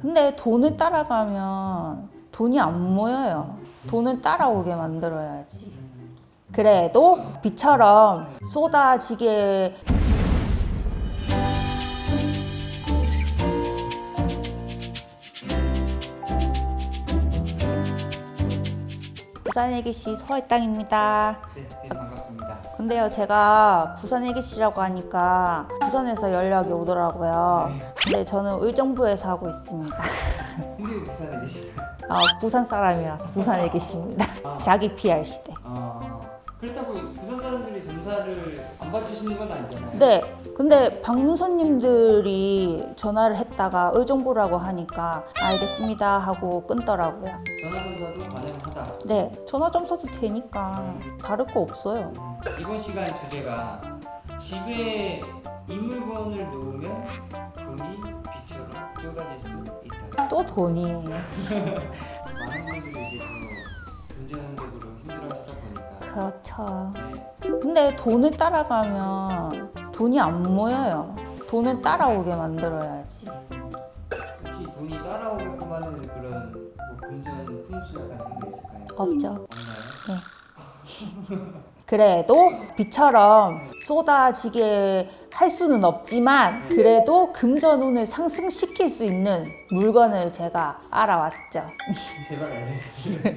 근데 돈을 따라가면 돈이 안 모여요. 돈을 따라오게 만들어야지. 그래도 비처럼 쏟아지게 부산 애기씨 서울 땅입니다. 네, 네. 근데요, 제가 부산 애기씨라고 하니까 부산에서 연락이 오더라고요. 근데 저는 의정부에 사고 있습니다. 근데 왜 부산에 계실까요? 아, 부산 사람이라서 부산 애기씨입니다. 자기 PR 시대. 아 그렇다고 부산 사람들이 점사를 안 봐주시는 건 아니잖아요. 네, 근데 방문 손님들이 전화를 했다가 의정부라고 하니까 알겠습니다 하고 끊더라고요. 전화 점사도 가능하다. 네, 전화 좀 써도 되니까 다를 거 없어요. 이번 시간 주제가 집에 이 물건을 놓으면 돈이 비처럼 쏟아질 수 있다. 또 돈이에요. 그렇죠. 네, 근데 돈을 따라가면 돈이 안 모여요. 돈을 따라오게 만들어야지. 혹시 돈이 따라오게끔 하는 그런 뭐 금전 풍수 약간 그런 게 있을까요? 없죠. 없나요? 그래도 비처럼 쏟아지게 할 수는 없지만 그래도 금전운을 상승시킬 수 있는 물건을 제가 알아왔죠. 제발 알려주세요.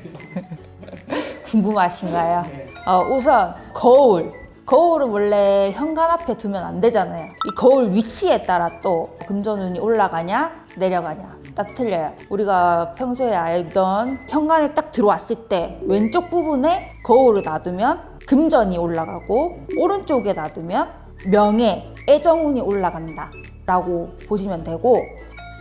궁금하신가요? 네. 어, 우선 거울. 거울은 원래 현관 앞에 두면 안 되잖아요. 이 거울 위치에 따라 또 금전운이 올라가냐 내려가냐 딱 틀려요. 우리가 평소에 알던 현관에 딱 들어왔을 때 왼쪽 부분에 거울을 놔두면 금전이 올라가고 오른쪽에 놔두면 명예, 애정운이 올라간다 라고 보시면 되고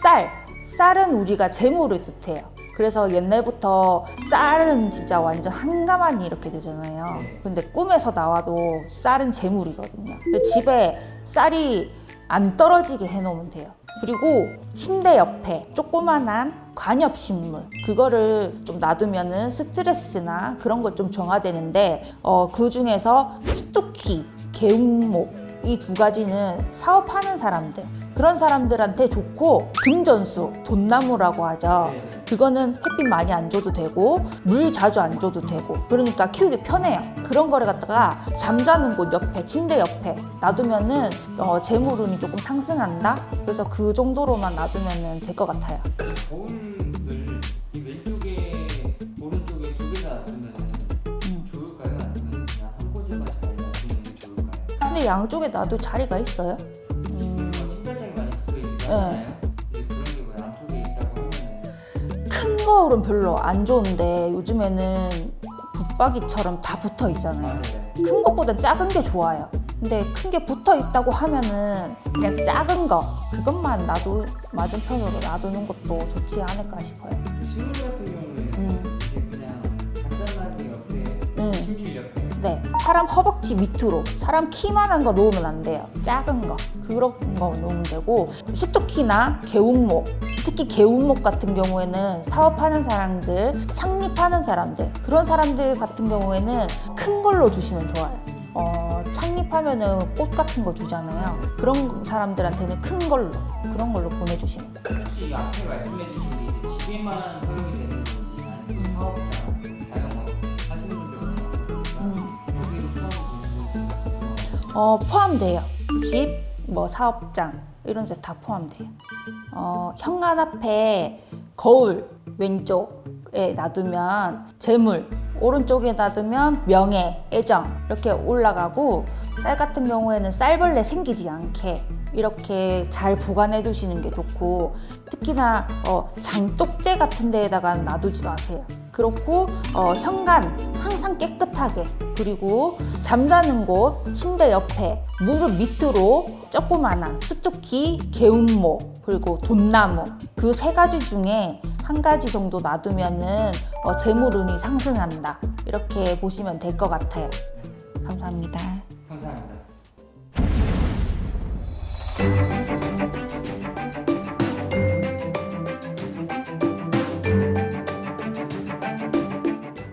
쌀, 쌀은 우리가 재물을 뜻해요. 그래서 옛날부터 쌀은 진짜 완전 한가만이 이렇게 되잖아요. 네. 근데 꿈에서 나와도 쌀은 재물이거든요. 집에 쌀이 안 떨어지게 해놓으면 돼요. 그리고 침대 옆에 조그만한 관엽식물 그거를 좀 놔두면은 스트레스나 그런 걸 좀 정화되는데 어, 그 중에서 습두키, 개운목 이 두 가지는 사업하는 사람들 그런 사람들한테 좋고 금전수, 돈나무라고 하죠. 네. 그거는 햇빛 많이 안 줘도 되고 물 자주 안 줘도 되고 그러니까 키우기 편해요. 그런 거를 갖다가 잠자는 곳 옆에 침대 옆에 놔두면은 어, 재물운이 조금 상승한다. 그래서 그 정도로만 놔두면은 될 것 같아요. 거울을 이 왼쪽에 오른쪽에 두 개다 놔두면 음. 좋을까요? 아니면 그냥 한 곳에만 잘 놔두는 게 좋을까요? 근데 양쪽에 놔둘 자리가 있어요. 음, 어, 신발장이 많이 붙어 있기도 네. 거울은 별로 안 좋은데 요즘에는 붙박이처럼 다 붙어 있잖아요. 맞아요. 큰 것보다 작은 게 좋아요. 근데 큰 게 붙어 있다고 하면은 그냥 작은 거 그것만 놔두 맞은편으로 놔두는 것도 좋지 않을까 싶어요. 식물 같은 경우는 음, 그냥 잠자는 옆에 음. 침실 옆에 네. 사람 허벅지 밑으로 사람 키만한 거 놓으면 안 돼요. 작은 거 그런 거 놓으면 되고 습도키나 개운목 특히 개운목 같은 경우에는 사업하는 사람들, 창립하는 사람들 그런 사람들 같은 경우에는 큰 걸로 주시면 좋아요. 어, 창립하면은 꽃 같은 거 주잖아요. 그런 사람들한테는 큰 걸로 그런 걸로 보내주시면 돼요. 혹시 이 앞에 말씀해 주신 게 이제 집에만 사용이 되는 건지 아니면 또 사업자, 자영업 하시는 분들 같은 음. 여기로 포함이 되는 건지 어, 포함돼요. 집, 뭐 사업장 이런 데 다 포함돼요. 어, 현관 앞에 거울 왼쪽에 놔두면 재물, 오른쪽에 놔두면 명예, 애정 이렇게 올라가고 쌀 같은 경우에는 쌀벌레 생기지 않게 이렇게 잘 보관해 두시는 게 좋고 특히나 어, 장독대 같은 데에다가 놔두지 마세요. 그렇고 어, 현관 항상 깨끗하게 그리고 잠자는 곳 침대 옆에 무릎 밑으로 조그마한 습두키, 개운목 그리고 돈나무 그 세 가지 중에 한 가지 정도 놔두면은 어, 재물운이 상승한다 이렇게 보시면 될 것 같아요. 감사합니다.